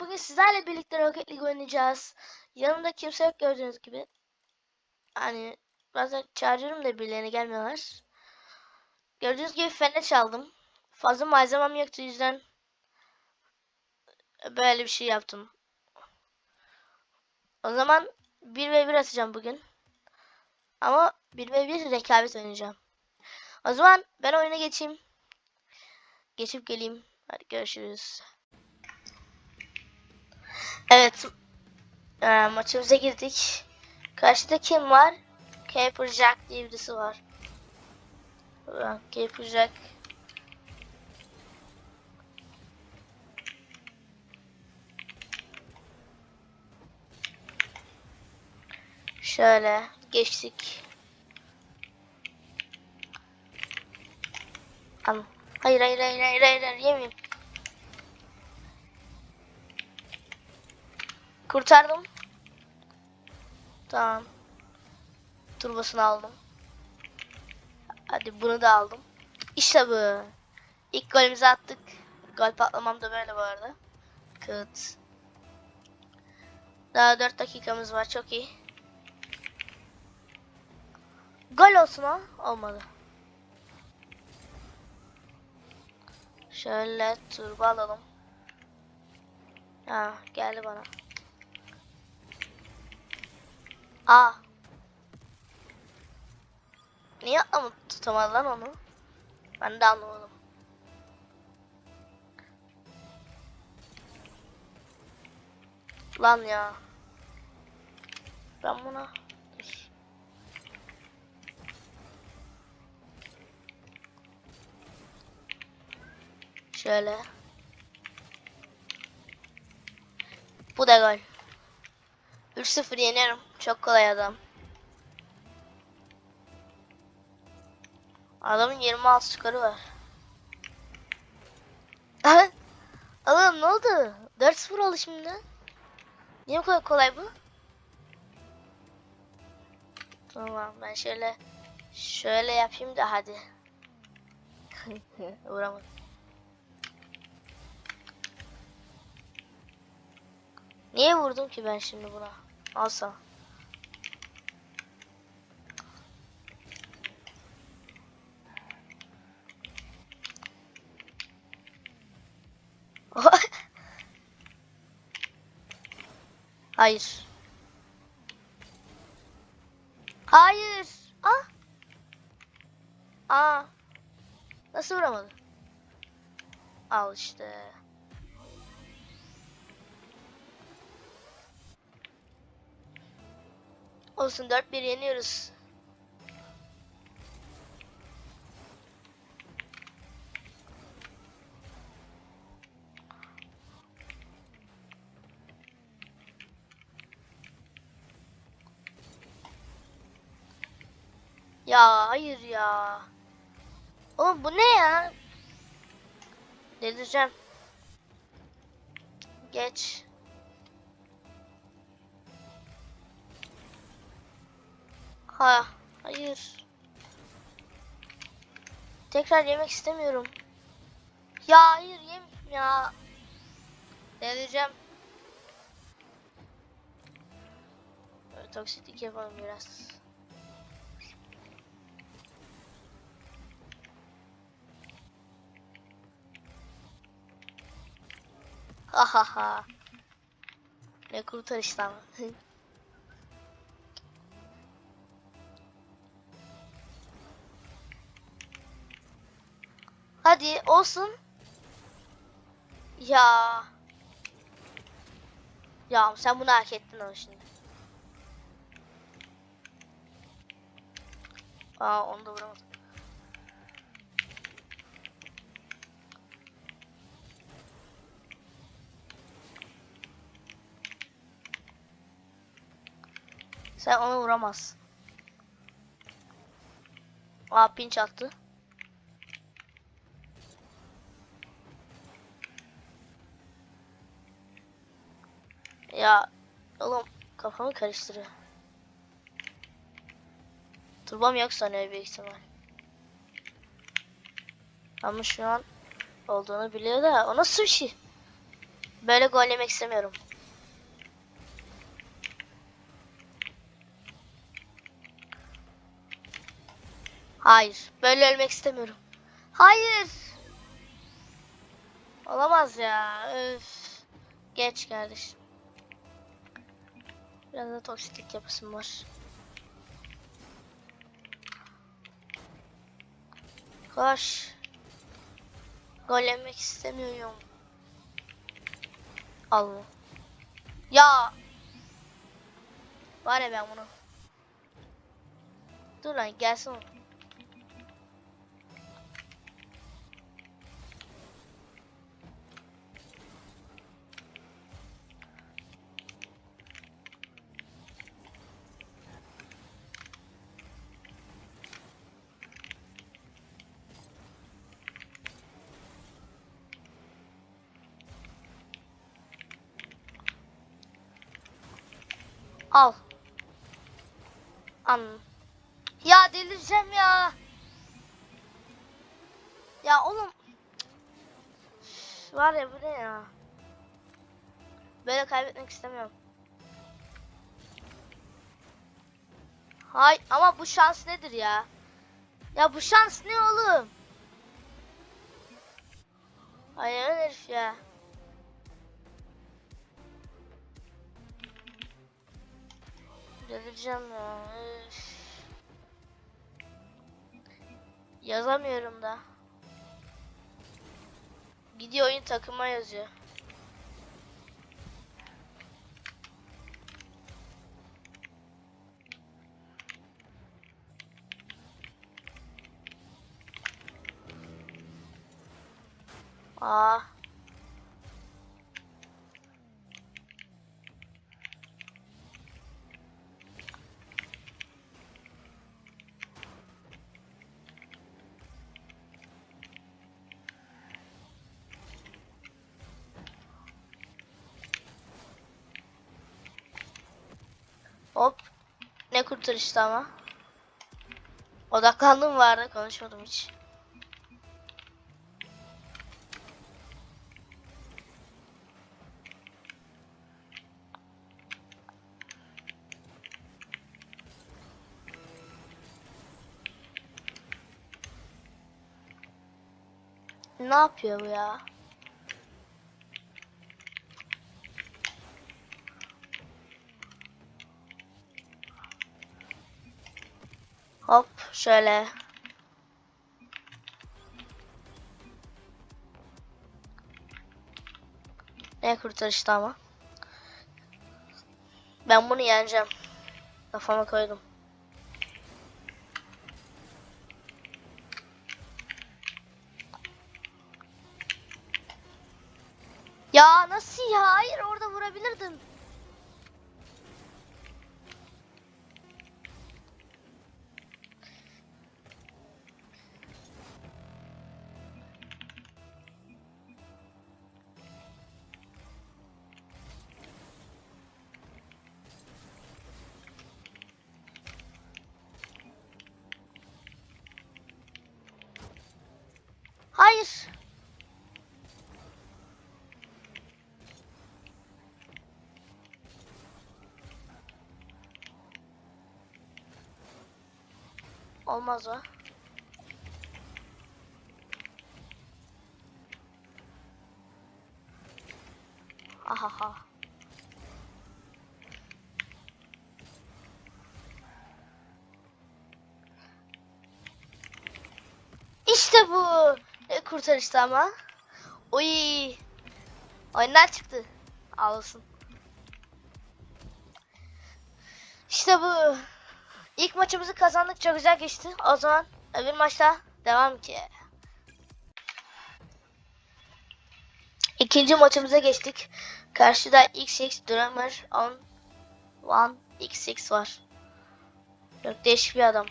Bugün sizlerle birlikte Rocket League oynayacağız. Yanımda kimse yok gördüğünüz gibi. Hani bazen çağırıyorum da birilerine gelmiyorlar. Gördüğünüz gibi fener çaldım. Fazla malzemem yoktu yüzden böyle bir şey yaptım. O zaman 1 ve 1 atacağım bugün. Ama 1 ve 1 rekabet oynayacağım. O zaman ben oyuna geçeyim. Geçip geleyim. Hadi görüşürüz. Evet. Ee, maçımıza girdik. Karşıda kim var? Caper Jack diye birisi var. Ulan Caper Jack. Şöyle geçtik. Hayır hayır hayır hayır hayır, hayır yemeyeyim. Kurtardım. Tamam. Turbosunu aldım. Hadi bunu da aldım. İşte bu. İlk golümüzü attık. Gol patlamam da böyle bu arada. Kıt. Daha 4 dakikamız var. Çok iyi. Gol olsun ha. Olmadı. Şöyle turbo alalım. Ha geldi bana. Aa. Niye ama tutamadı lan onu? Ben de anlamadım. Lan ya. Ben buna... Şöyle. Bu da gol. 3-0 yeniyorum. Çok kolay adam. Adamın 26 skoru var. Oğlum ne oldu? 4-0 oldu şimdi. Niye bu kadar kolay bu? Tamam ben şöyle şöyle yapayım da hadi. Vuramadım. Niye vurdum ki ben şimdi buna? Alsam. Hayır. Hayır. Ah. Aa. Nasıl vuramadı? Al işte. Olsun 4-1 yeniyoruz. Ya hayır ya. Oğlum bu ne ya? Delireceğim. Geç. Ha, hayır. Tekrar yemek istemiyorum. Ya hayır yem ya. Delireceğim. Böyle toksiklik yapalım biraz. Ha ha ha. Ne kurtarıştı Hadi olsun. Ya. Ya sen bunu hak ettin ama şimdi. Aa onu da vuramadım. Sen onu vuramazsın. Aa pinç attı. Ya oğlum kafamı karıştırıyor. Turbam yok sanıyor büyük ihtimal. Ama şu an olduğunu biliyor da o nasıl bir şey? Böyle gol yemek istemiyorum. Hayır. Böyle ölmek istemiyorum. Hayır. Olamaz ya. Öf. Geç kardeşim. Biraz da toksiklik yapısım var. Koş. Gol yemek istemiyorum. Allah. Ya. Var ya ben bunu. Dur lan gelsin Al. An. Ya delireceğim ya. Ya oğlum. Var ya bu ne ya. Böyle kaybetmek istemiyorum. Hay ama bu şans nedir ya? Ya bu şans ne oğlum? Hayır herif ya. Delireceğim ya. üf. Yazamıyorum da. Gidiyor oyun takıma yazıyor. Aa. Hop. Ne kurtarıştı ama. Odaklandım vardı konuşmadım hiç. Ne yapıyor bu ya? Hop şöyle. Ne kurtarıştı ama. Ben bunu yeneceğim. Kafama koydum. Ya nasıl ya? Hayır orada vurabilirdim. Hayır. Olmaz o. Ahaha. İşte bu. Ne kurtarıştı ama. Oy. Oyundan çıktı. Ağlasın. İşte bu. İlk maçımızı kazandık. Çok güzel geçti. O zaman öbür maçta devam ki. İkinci maçımıza geçtik. Karşıda XX Drummer on One XX var. Çok değişik bir adam.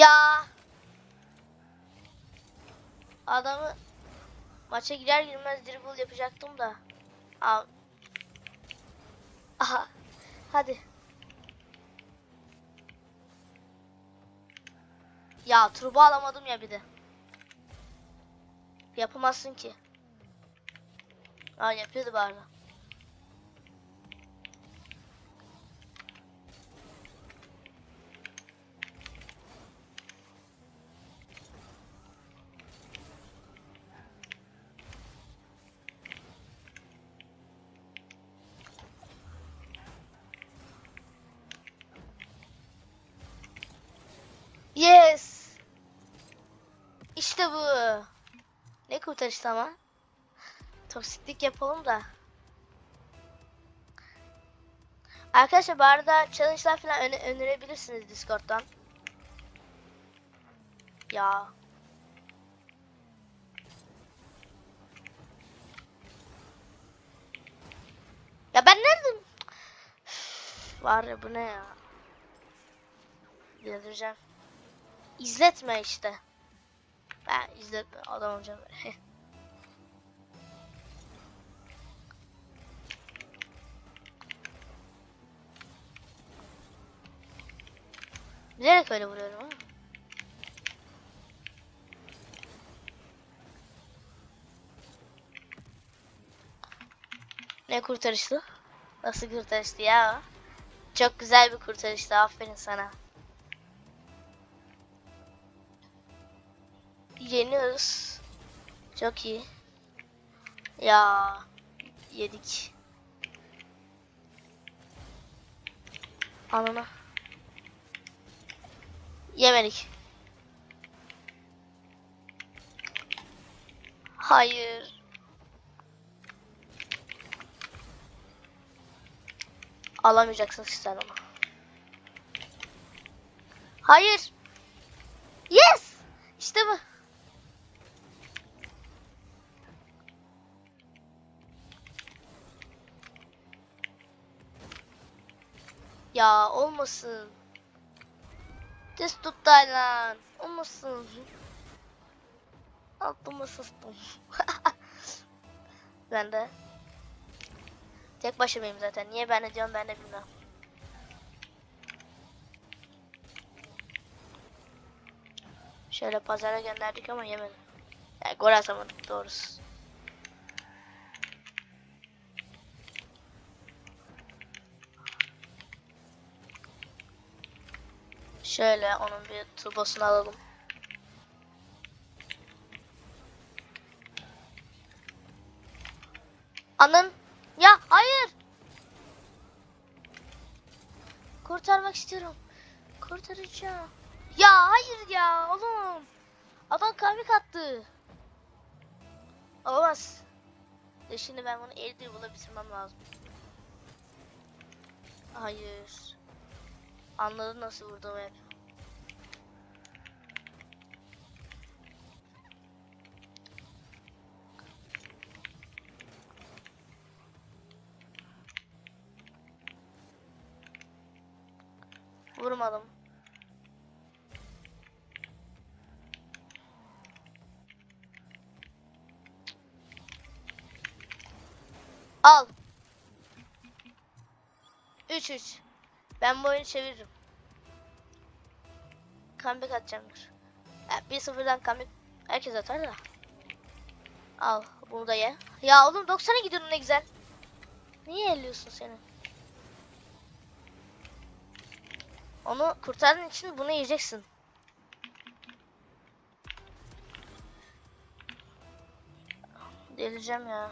Ya adamı maça girer girmez dribble yapacaktım da. Aa. Aha. Hadi. Ya turbo alamadım ya bir de. Yapamazsın ki. Aa yapıyordu bari. Yes. Bu. Ne kurtarıştı ama. Toksiklik yapalım da. Arkadaşlar bu arada challenge'lar falan öne- önerebilirsiniz Discord'dan. Ya. Ya ben nereden? Var ya bu ne ya? Delireceğim. İzletme işte. Ben izletme adam olacağım. Bilerek öyle vuruyorum ama. Ne kurtarıştı? Nasıl kurtarıştı ya? Çok güzel bir kurtarıştı. Aferin sana. Yeniyoruz. Çok iyi. Ya yedik. Anana. Yemedik. Hayır. Alamayacaksın sen onu. Hayır. Yes. İşte bu. Ya olmasın. Düz tut Taylan. Olmasın. Altıma sıstım. ben de. Tek başımayım zaten. Niye ben de diyorum ben de bilmem. Şöyle pazara gönderdik ama yemedi. Yani gol atamadık doğrusu. Şöyle onun bir turbosunu alalım. Anın ya hayır. Kurtarmak istiyorum. Kurtaracağım. Ya hayır ya oğlum. Adam kamik attı. Olamaz. E şimdi ben bunu elde bula bitirmem lazım. Hayır. Anladın nasıl vurdum hep. Vurmadım. Al. 3-3. Ben bu oyunu çeviririm. Comeback atacağımdır. Ya 1-0'dan comeback herkes atar da. Al bunu da ye. Ya oğlum 90'a gidiyorum ne güzel. Niye elliyorsun seni? Onu kurtardığın için bunu yiyeceksin. Delireceğim ya.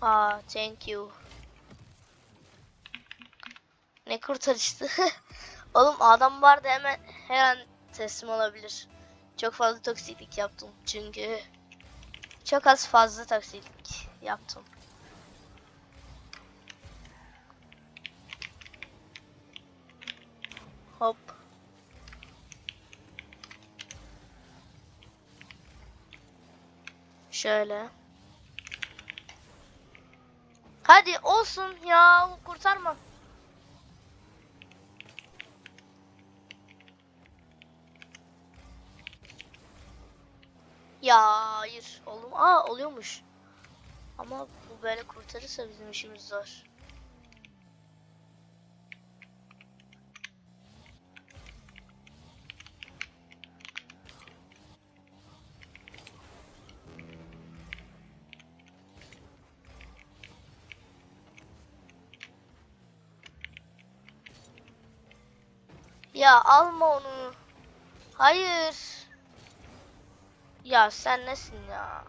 Aa, thank you. Ne kurtarıştı. Oğlum adam vardı hemen her an teslim olabilir. Çok fazla toksiklik yaptım çünkü. Çok az fazla toksiklik yaptım. Hop. Şöyle. Hadi olsun ya kurtarma. Ya hayır oğlum. Aa oluyormuş. Ama bu böyle kurtarırsa bizim işimiz zor. Ya alma onu. Hayır. Ya sen nesin ya?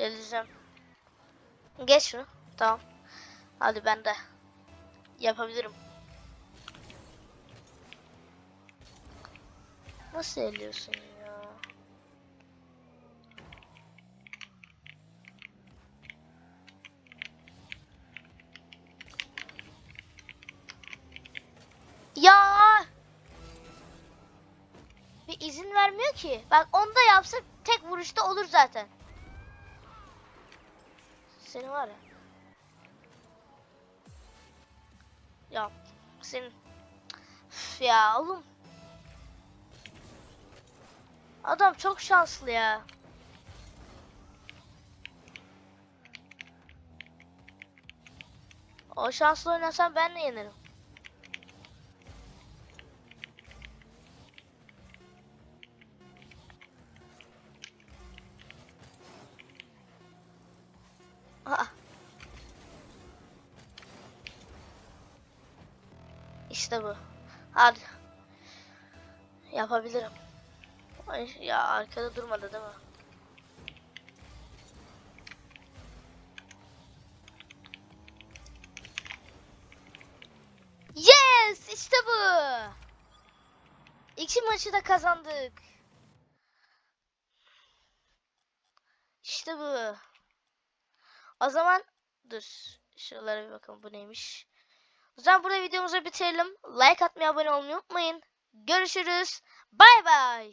Geleceğim. Geç şunu. Tamam. Hadi ben de. Yapabilirim. Nasıl eliyorsun ya? Ya! Bir izin vermiyor ki. Bak onu da yapsa tek vuruşta olur zaten. Seni var ya. Ya senin Üf ya oğlum. Adam çok şanslı ya. O şanslı oynasam ben de yenerim. Yapabilirim. Ay, ya arkada durmadı değil mi? Yes! İşte bu. İki maçı da kazandık. İşte bu. O zaman dur. Şuralara bir bakalım bu neymiş. O zaman burada videomuzu bitirelim. Like atmayı, abone olmayı unutmayın. Görüşürüz. Bay bay.